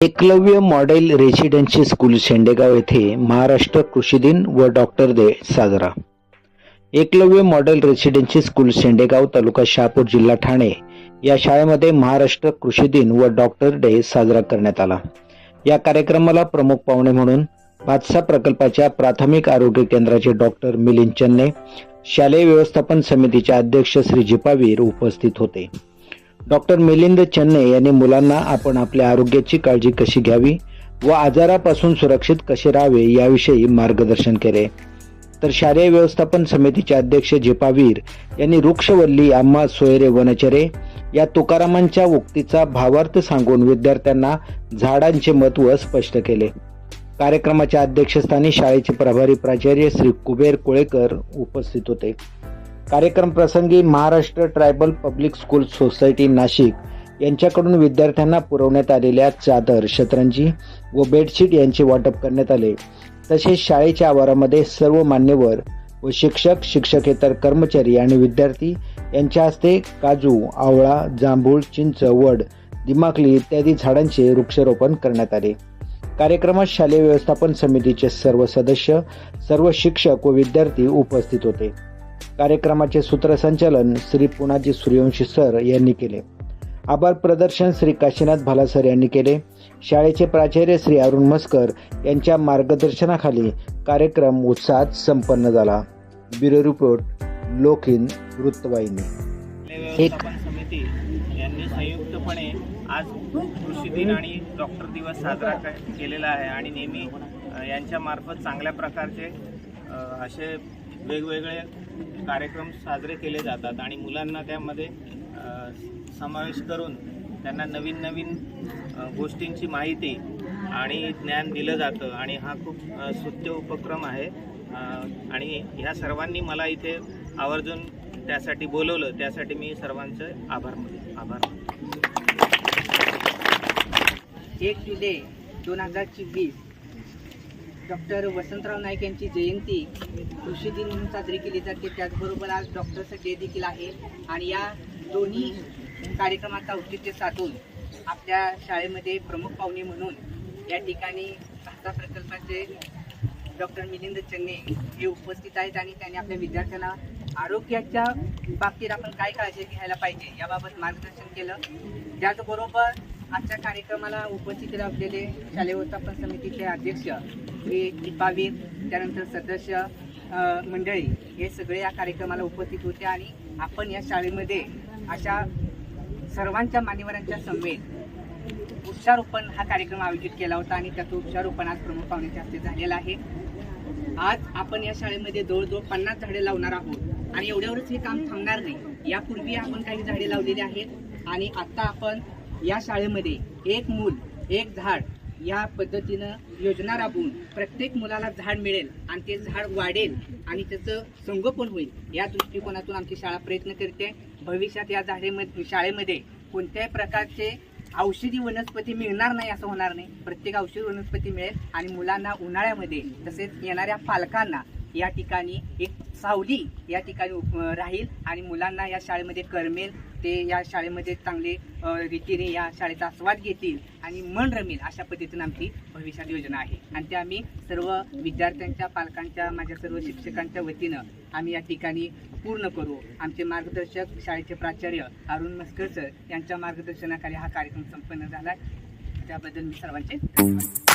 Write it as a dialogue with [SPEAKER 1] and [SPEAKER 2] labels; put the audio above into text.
[SPEAKER 1] Eklavya model residency school Shendegaon येथे महाराष्ट्र कृषी दिन व डॉक्टर डे साजरा. Eklavya model residency school Shendegaon taluka Shahapur जिल्हा ठाणे या शाळेमध्ये महाराष्ट्र कृषी दिन व डॉक्टर डे साजरा करण्यात आला. या कार्यक्रमाला प्रमुख पाहुणे म्हणून भातसा प्रकल्पाच्या प्राथमिक आरोग्य केंद्राचे डॉक्टर मिलिंद चन्ने शालेय व्यवस्थापन समितीचे अध्यक्ष श्री जिपावीर उपस्थित होते. डॉक्टर मिलिंद चन्ने यांनी मुलांना आपण आपल्या आरोग्याची काळजी कशी घ्यावी व आजारापासून सुरक्षित कसे राहावे याविषयी मार्गदर्शन केले. तर शालेय व्यवस्थापन समितीचे अध्यक्ष झेपावीर यांनी वृक्षवल्ली आम्हा सोयरे वनचरे या तुकारामांच्या उक्तीचा भावार्थ सांगून विद्यार्थ्यांना झाडांचे महत्त्व स्पष्ट केले. कार्यक्रमाच्या अध्यक्षस्थानी शाळेचे प्रभारी प्राचार्य श्री कुबेर कोळेकर उपस्थित होते. कार्यक्रम प्रसंगी Maharashtra tribal public school society Nashik यांच्याकडून विद्यार्थ्यांना पुरवण्यात आलेल्या चादर शतरंजी व बेडशीट यांचे वाटप करण्यात आले. तसेच शाळेच्या आवारामध्ये सर्व मान्यवर व शिक्षक शिक्षकेतर कर्मचारी आणि विद्यार्थी यांच्या हस्ते काजू आवळा जांभूळ चिंच वड दिमाखली इत्यादी झाडांचे वृक्षारोपण करण्यात आले. कार्यक्रमात शालेय व्यवस्थापन समितीचे सर्व सदस्य सर्व शिक्षक व विद्यार्थी उपस्थित होते. कार्यक्रमाचे सूत्रसंचालन श्री पुनाजी सूर्यवंशी सर यांनी केले. आभार प्रदर्शन श्री काशीनाथ भालासर यांनी केले. शाळेचे प्राचार्य श्री अरुण मस्कर यांच्या मार्गदर्शनाखाली कार्यक्रम उत्साहात संपन्न झाला. ब्युरो रिपोर्ट लोकहिंद वृत्तवाहिनी. एक-
[SPEAKER 2] समिती यांनी संयुक्तपणे आज कृषी दिन आणि डॉक्टर दिवस साजरा केलेला आहे आणि नेहमी यांच्यामार्फत यांच्या मार्फत चांगल्या प्रकारचे असे वेगवेगळे कार्यक्रम साजरे केले जातात आणि मुलांना त्यामध्ये समावेश करून त्यांना नवीन नवीन गोष्टींची माहिती आणि ज्ञान दिलं जातं. आणि हा खूप अ, स्तुत्य उपक्रम आहे. आणि ह्या सर्वांनी मला इथे आवर्जून त्यासाठी बोलवलं. त्यासाठी मी सर्वांचे आभार आभार मानतो.
[SPEAKER 3] एक जुलै दोन हजार चोवीस डॉक्टर वसंतराव नाईक यांची जयंती कृषी दिन म्हणून साजरी केली जाते. त्याचबरोबर आज डॉक्टरचा डे देखील आहे. आणि या दोन्ही कार्यक्रमाचा औचित्य साधून आपल्या शाळेमध्ये प्रमुख पाहुणे म्हणून या ठिकाणी भाषा प्रकल्पाचे डॉक्टर मिलिंद चन्ने हे उपस्थित आहेत आणि त्यांनी आपल्या विद्यार्थ्यांना आरोग्याच्या बाबतीत आपण काय काळजी घ्यायला पाहिजे याबाबत मार्गदर्शन केलं. त्याचबरोबर आजच्या कार्यक्रमाला उपस्थित राहिलेले शालेय व्यवस्थापन समितीचे अध्यक्ष मंत्री दीपावीर त्यानंतर सदस्य मंडळी हे सगळे या कार्यक्रमाला उपस्थित होते आणि आपण या शाळेमध्ये अशा सर्वांच्या मान्यवरांच्या समवेत वृक्षारोपण हा कार्यक्रम आयोजित केला होता आणि त्याचं वृक्षारोपण आज प्रमुख पाहुण्याच्या हस्ते झालेलं आहे. आज आपण या शाळेमध्ये जवळजवळ पन्नास झाडे लावणार आहोत आणि एवढ्यावरच हे काम थांबणार नाही. यापूर्वी आपण काही झाडे लावलेली आहेत आणि आत्ता आपण या शाळेमध्ये एक मूल एक झाड या पद्धतीनं योजना राबवून प्रत्येक मुलाला झाड मिळेल आणि ते झाड वाढेल आणि त्याचं संगोपन होईल या दृष्टिकोनातून आमची शाळा प्रयत्न करते. भविष्यात या झाडेमध्ये शाळेमध्ये कोणत्याही प्रकारचे औषधी वनस्पती मिळणार नाही असं होणार नाही. प्रत्येक औषधी वनस्पती मिळेल आणि मुलांना उन्हाळ्यामध्ये तसेच येणाऱ्या पालकांना या ठिकाणी एक सावली या ठिकाणी राहील आणि मुलांना या शाळेमध्ये करमेल. ते या शाळेमध्ये चांगले रीतीने या शाळेचा आस्वाद घेतील आणि मन रमेल अशा पद्धतीनं आमची भविष्यात योजना आहे. आणि ते आम्ही सर्व विद्यार्थ्यांच्या पालकांच्या माझ्या सर्व शिक्षकांच्या वतीनं आम्ही या ठिकाणी पूर्ण करू. आमचे मार्गदर्शक शाळेचे प्राचार्य अरुण मस्कर सर यांच्या मार्गदर्शनाखाली हा कार्यक्रम संपन्न झाला त्याबद्दल मी सर्वांचे धन्यवाद.